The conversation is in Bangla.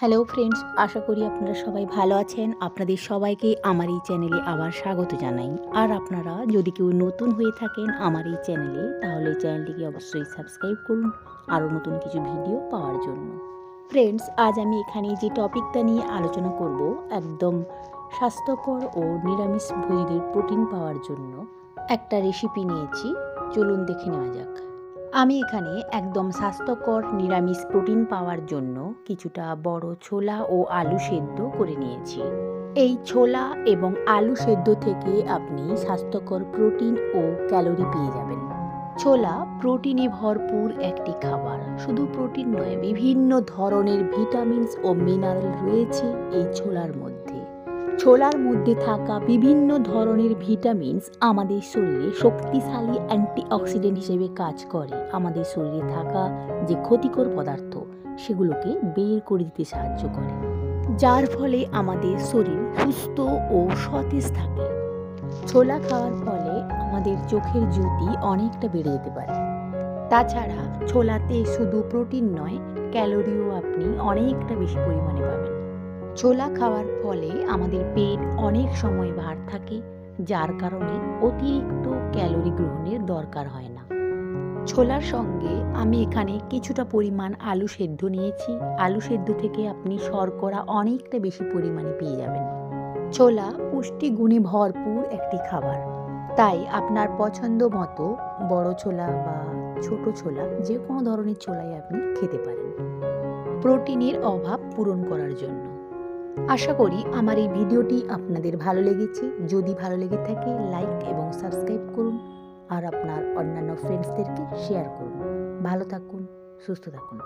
হ্যালো ফ্রেন্ডস আশা করি আপনারা সবাই ভালো আছেন। আপনাদের সবাইকে আমার এই চ্যানেলে আবার স্বাগত জানাই। আর আপনারা যদি কেউ নতুন হয়ে থাকেন আমার এই চ্যানেলে, তাহলে চ্যানেলটিকে অবশ্যই সাবস্ক্রাইব করুন আরও নতুন কিছু ভিডিও পাওয়ার জন্য। ফ্রেন্ডস আজ আমি এখানে যে টপিকটা নিয়ে আলোচনা করব, একদম স্বাস্থ্যকর ও নিরামিষ ভোজীদের প্রোটিন পাওয়ার জন্য, একটা রেসিপি নিয়েছি। চলুন দেখে নেওয়া যাক। আমি এখানে একদম স্বাস্থ্যকর নিরামিষ প্রোটিন পাওয়ার জন্য কিছুটা বড় ছোলা ও আলু সেদ্ধ করে নিয়েছি। এই ছোলা এবং আলু সেদ্ধ থেকে আপনি স্বাস্থ্যকর প্রোটিন ও ক্যালোরি পেয়ে যাবেন। ছোলা প্রোটিনে ভরপুর একটি খাবার। শুধু প্রোটিন নয়, বিভিন্ন ধরনের ভিটামিনস ও মিনারেল রয়েছে এই ছোলার মধ্যে। ছোলার মধ্যে থাকা বিভিন্ন ধরনের ভিটামিনস আমাদের শরীরে শক্তিশালী অ্যান্টিঅক্সিডেন্ট হিসেবে কাজ করে। আমাদের শরীরে থাকা যে ক্ষতিকর পদার্থ, সেগুলোকে বের করে দিতে সাহায্য করে। যার ফলে আমাদের শরীর সুস্থ ও সতেজ থাকে। ছোলা খাওয়ার ফলে আমাদের চোখের জ্যোতি অনেকটা বেড়ে যেতে পারে। তাছাড়া ছোলাতে শুধু প্রোটিন নয়, ক্যালোরিও আপনি অনেকটা বেশি পরিমাণে পাবেন। ছোলা খাওয়ার ফলে আমাদের পেট অনেক সময় ভার থাকে, যার কারণে অতিরিক্ত ক্যালোরি গ্রহণের দরকার হয় না। ছোলার সঙ্গে আমি এখানে কিছুটা পরিমাণ আলু সেদ্ধ নিয়েছি। আলু সেদ্ধ থেকে আপনি শর্করা অনেকটা বেশি পরিমাণে পেয়ে যাবেন। ছোলা পুষ্টিগুণে ভরপুর একটি খাবার। তাই আপনার পছন্দ মতো বড় ছোলা বা ছোট ছোলা, যে কোনো ধরনের ছোলাই আপনি খেতে পারেন। প্রোটিনের অভাব পূরণ করার জন্য। আশা করি আমার এই ভিডিওটি আপনাদের ভালো লেগেছে। যদি ভালো লেগে থাকে লাইক এবং সাবস্ক্রাইব করুন আর আপনার অন্যান্য ফ্রেন্ডসদেরকে শেয়ার করুন। ভালো থাকুন, সুস্থ থাকুন।